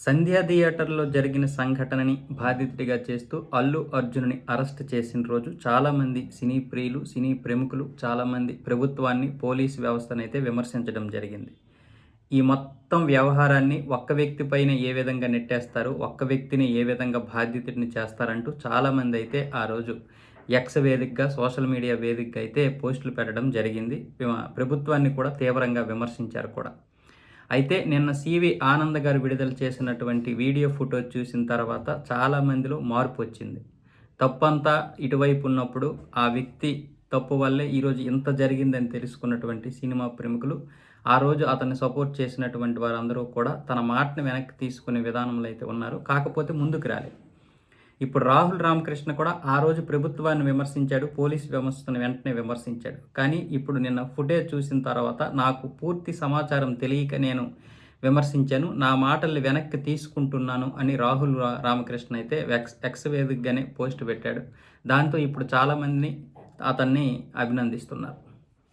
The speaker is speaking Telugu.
సంధ్యా థియేటర్లో జరిగిన సంఘటనని బాధితుడిగా చేస్తూ అల్లు అర్జున్ని అరెస్ట్ చేసిన రోజు చాలామంది సినీ ప్రియులు సినీ ప్రముఖులు చాలామంది ప్రభుత్వాన్ని పోలీస్ వ్యవస్థను అయితే విమర్శించడం జరిగింది. ఈ మొత్తం వ్యవహారాన్ని ఒక్క వ్యక్తి పైన ఏ విధంగా నెట్టేస్తారు ఒక్క వ్యక్తిని ఏ విధంగా బాధితుడిని చేస్తారంటూ చాలామంది అయితే ఆ రోజు ఎక్స్ వేదికగా సోషల్ మీడియా వేదికగా అయితే పోస్టులు పెట్టడం జరిగింది. ప్రభుత్వాన్ని కూడా తీవ్రంగా విమర్శించారు కూడా. అయితే నిన్న సివి ఆనంద్ గారు విడుదల చేసినటువంటి వీడియో ఫోటో చూసిన తర్వాత చాలా మందిలో మార్పు వచ్చింది. తప్పంతా ఇటువైపు ఉన్నప్పుడు ఆ వ్యక్తి తప్పు వల్లే ఈరోజు ఇంత జరిగిందని తెలుసుకున్నటువంటి సినిమా ప్రముఖులు ఆ రోజు అతన్ని సపోర్ట్ చేసినటువంటి వారందరూ కూడా తన మాటను వెనక్కి తీసుకునే విధానంలో అయితే ఉన్నారు. కాకపోతే ముందుకు రాలేదు. ఇప్పుడు రాహుల్ రామకృష్ణ కూడా ఆ రోజు ప్రభుత్వాన్ని విమర్శించాడు పోలీస్ వ్యవస్థను వెంటనే విమర్శించాడు. కానీ ఇప్పుడు నిన్న ఫుటేజ్ చూసిన తర్వాత నాకు పూర్తి సమాచారం తెలియక నేను విమర్శించాను నా మాటల్ని వెనక్కి తీసుకుంటున్నాను అని రాహుల్ రామకృష్ణ అయితే ఎక్స్ ఎక్స్ వేదికగానే పోస్ట్ పెట్టాడు. దాంతో ఇప్పుడు చాలామందిని అతన్ని అభినందిస్తున్నారు.